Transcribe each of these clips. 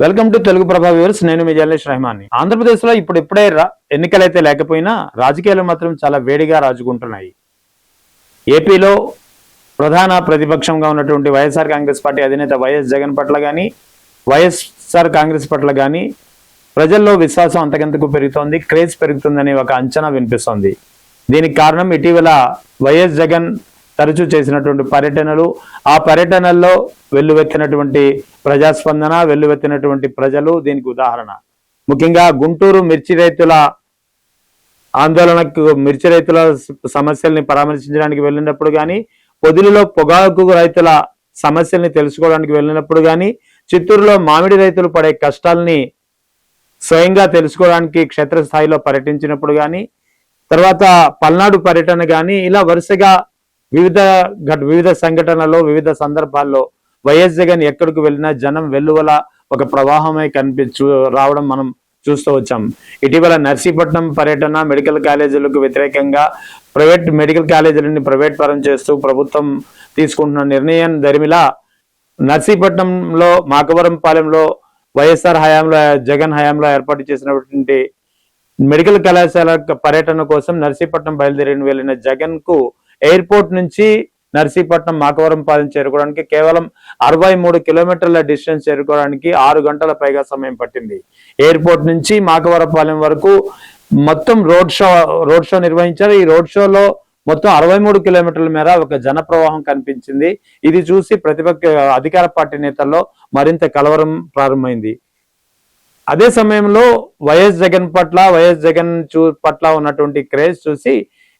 Welcome to Telugu ప్రభా viewers. నేను మీ journalist రెహమాన్ని. ఆంధ్రప్రదేశ్లో ఇప్పుడు ఇప్పుడే రా- ఎన్నికలైతే లేకపోయినా రాజకీయాలు మాత్రం చాలా వేడిగా రాజుకుంటున్నాయి. ఏపీలో ప్రధాన ప్రతిపక్షంగా ఉన్నటువంటి వైఎస్ఆర్ కాంగ్రెస్ పార్టీ అధినేత వైఎస్ జగన్ పట్ల కానీ వైఎస్ఆర్ కాంగ్రెస్ పట్ల కానీ ప్రజల్లో విశ్వాసం అంతకంతకు పెరుగుతోంది? క్రేజ్ పెరుగుతుందనే ఒక అంచనా వినిపిస్తోంది. దీనికి కారణం ఇటీవల వైఎస్ జగన్ తరచూ చేసినటువంటి పర్యటనలు ఆ పర్యటనల్లో వెల్లువెత్తినటువంటి ప్రజాస్పందన వెల్లువెత్తినటువంటి ప్రజలు దీనికి ఉదాహరణ. ముఖ్యంగా గుంటూరు మిర్చి రైతుల ఆందోళనకు మిర్చి రైతుల సమస్యల్ని పరామర్శించడానికి వెళ్ళినప్పుడు కానీ పొదిలిలో పొగాకు రైతుల సమస్యల్ని తెలుసుకోవడానికి వెళ్ళినప్పుడు కానీ చిత్తూరులో మామిడి రైతులు పడే కష్టాల్ని స్వయంగా తెలుసుకోవడానికి క్షేత్రస్థాయిలో పర్యటించినప్పుడు కానీ తర్వాత పల్నాడు పర్యటన కానీ ఇలా వరుసగా వివిధ వివిధ సంఘటనలో వివిధ సందర్భాల్లో వైఎస్ జగన్ ఎక్కడికి వెళ్ళినా జనం వెల్లువల ఒక ప్రవాహమై కనిపించు రావడం మనం చూస్తూ వచ్చాం. ఇటీవల నర్సీపట్నం పర్యటన మెడికల్ కాలేజీలకు వ్యతిరేకంగా ప్రైవేట్ మెడికల్ కాలేజీలని ప్రైవేట్ పరం చేస్తూ ప్రభుత్వం తీసుకుంటున్న నిర్ణయం దరిమిలా నర్సీపట్నంలో మాకవరం పాలెంలో వైఎస్ఆర్ హయాంలో జగన్ హయాంలో ఏర్పాటు చేసినటువంటి మెడికల్ కళాశాల పర్యటన కోసం నర్సీపట్నం బయలుదేరి వెళ్ళిన జగన్కు ఎయిర్పోర్ట్ నుంచి నర్సీపట్నం మాకవరంపాలెం చేరుకోవడానికి కేవలం అరవై మూడు కిలోమీటర్ల డిస్టెన్స్ చేరుకోవడానికి ఆరు గంటల పైగా సమయం పట్టింది. ఎయిర్పోర్ట్ నుంచి మాకవరపాలెం వరకు మొత్తం రోడ్ షో రోడ్ షో నిర్వహించారు. ఈ రోడ్ షోలో మొత్తం అరవై మూడు కిలోమీటర్ల మేర ఒక జన ప్రవాహం కనిపించింది. ఇది చూసి ప్రతిపక్ష అధికార పార్టీ నేతల్లో మరింత కలవరం ప్రారంభమైంది. అదే సమయంలో వైఎస్ జగన్ పట్ల వైఎస్ జగన్ చూ పట్ల ఉన్నటువంటి క్రేజ్ చూసి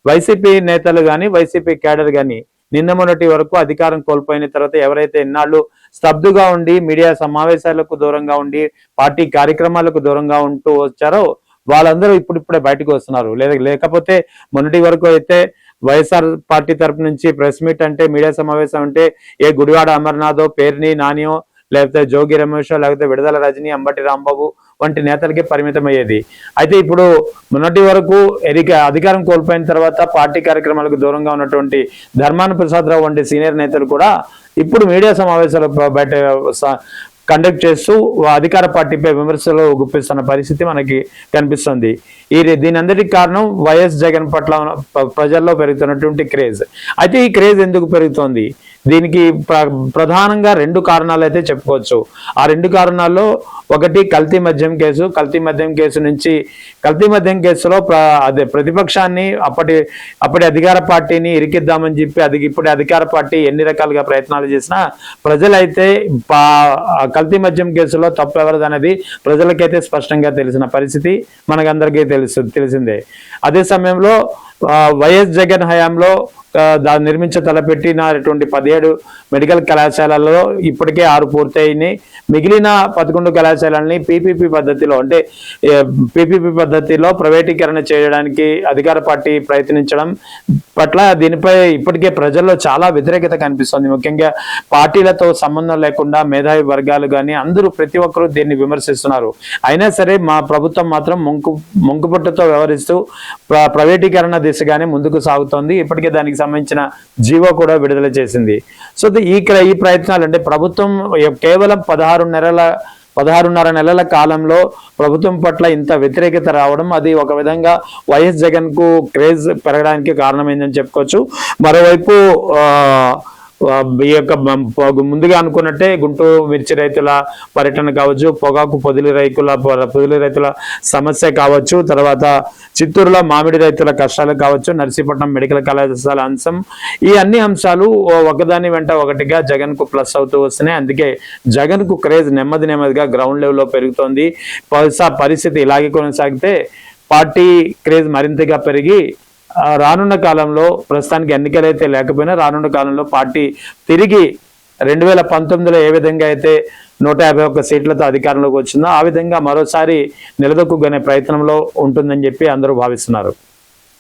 వైసీపీ నేతలు కానీ వైసీపీ క్యాడర్ గాని నిన్న మొన్నటి వరకు అధికారం కోల్పోయిన తర్వాత ఎవరైతే ఇన్నాళ్ళు స్తబ్దుగా ఉండి మీడియా సమావేశాలకు దూరంగా ఉండి పార్టీ కార్యక్రమాలకు దూరంగా ఉంటూ వచ్చారో వాళ్ళందరూ ఇప్పుడిప్పుడే బయటకు వస్తున్నారు. లేదా లేకపోతే మొన్నటి వరకు అయితే వైఎస్ఆర్ పార్టీ తరపు నుంచి ప్రెస్ మీట్ అంటే మీడియా సమావేశం అంటే ఏ గుడివాడ అమర్నాథో పేర్ని నానియో లేకపోతే జోగి రమేష్ లేకపోతే విడుదల రజని అంబటి రాంబాబు వంటి నేతలకే పరిమితమయ్యేది. అయితే ఇప్పుడు మొన్నటి వరకు ఎరిక అధికారం కోల్పోయిన తర్వాత పార్టీ కార్యక్రమాలకు దూరంగా ఉన్నటువంటి ధర్మాన ప్రసాదరావు వంటి సీనియర్ నేతలు కూడా ఇప్పుడు మీడియా సమావేశాలు బయట కండక్ట్ చేస్తూ అధికార పార్టీపై విమర్శలు గుప్పిస్తున్న పరిస్థితి మనకి కనిపిస్తుంది. ఈ దీని అందరికి కారణం వైఎస్ జగన్ పట్ల ప్రజల్లో పెరుగుతున్నటువంటి క్రేజ్. అయితే ఈ క్రేజ్ ఎందుకు పెరుగుతోంది? దీనికి ప్ర- ప్రధానంగా రెండు కారణాలు అయితే చెప్పుకోవచ్చు. ఆ రెండు కారణాల్లో ఒకటి కల్తీ మద్యం కేసు. కల్తీ మద్యం కేసు నుంచి కల్తీ మద్యం కేసులో ప్ర అదే ప్రతిపక్షాన్ని అప్పటి అప్పటి అధికార పార్టీని ఇరికిద్దామని చెప్పి అది ఇప్పుడు అధికార పార్టీ ఎన్ని రకాలుగా ప్రయత్నాలు చేసినా ప్రజలైతే పా- కల్తీ మద్యం కేసులో తప్పు ఎవరిదనేది ప్రజలకైతే స్పష్టంగా తెలిసిన పరిస్థితి మనకందరికీ తెలుసు తెలిసిందే. అదే సమయంలో వైఎస్ జగన్ హయాంలో దాన్ని నిర్మించ తలపెట్టినటువంటి పదిహేడు మెడికల్ కళాశాలల్లో ఇప్పటికే ఆరు పూర్తయినాయి. మిగిలిన పదకొండు కళాశాలల్ని పీపీపీ పద్ధతిలో అంటే పీపీపీ పద్ధతిలో ప్రైవేటీకరణ చేయడానికి అధికార పార్టీ ప్రయత్నించడం పట్ల దీనిపై ఇప్పటికే ప్రజల్లో చాలా వ్యతిరేకత కనిపిస్తుంది. ముఖ్యంగా పార్టీలతో సంబంధం లేకుండా మేధావి వర్గాలు కానీ అందరూ ప్రతి ఒక్కరూ దీన్ని విమర్శిస్తున్నారు. అయినా సరే మా ప్రభుత్వం మాత్రం ముంకు ముంకుపుట్టతో వ్యవహరిస్తూ ప్రైవేటీకరణ దిశగానే ముందుకు సాగుతోంది. ఇప్పటికే దానికి సంబంధించిన జీవో కూడా విడుదల చేసింది. సో ఈ ఈ ప్రయత్నాలు అంటే ప్రభుత్వం కేవలం పదహారు నెలల పదహారున్నర నెలల కాలంలో ప్రభుత్వం పట్ల ఇంత వ్యతిరేకత రావడం అది ఒక విధంగా వైఎస్ జగన్కు క్రేజ్ పెరగడానికి కారణమైందని చెప్పుకోవచ్చు. మరోవైపు ఆ, ఈ యొక్క ముందుగా అనుకున్నట్టే గుంటూరు మిర్చి రైతుల పర్యటన కావచ్చు పొగాకు పొదిలి రైతుల పొదిలి రైతుల సమస్య కావచ్చు తర్వాత చిత్తూరులో మామిడి రైతుల కష్టాలు కావచ్చు నర్సీపట్నం మెడికల్ కళాశాల అంశం. ఈ అన్ని అంశాలు ఒకదాని వెంట ఒకటిగా జగన్కు ప్లస్ అవుతూ వస్తున్నాయి. అందుకే జగన్కు క్రేజ్ నెమ్మది నెమ్మదిగా గ్రౌండ్ లెవెల్లో పెరుగుతోంది. పరిస్థితి ఇలాగే కొనసాగితే పార్టీ క్రేజ్ మరింతగా పెరిగి రానున్న కాలంలో ప్రస్తుతానికి ఎన్నికలైతే లేకపోయినా రానున్న కాలంలో పార్టీ తిరిగి రెండు వేల పంతొమ్మిదిలో ఏ విధంగా అయితే నూట యాభై ఒక్క సీట్లతో అధికారంలోకి వచ్చిందో ఆ విధంగా మరోసారి నిలదొక్కునే ప్రయత్నంలో ఉంటుందని చెప్పి అందరూ భావిస్తున్నారు.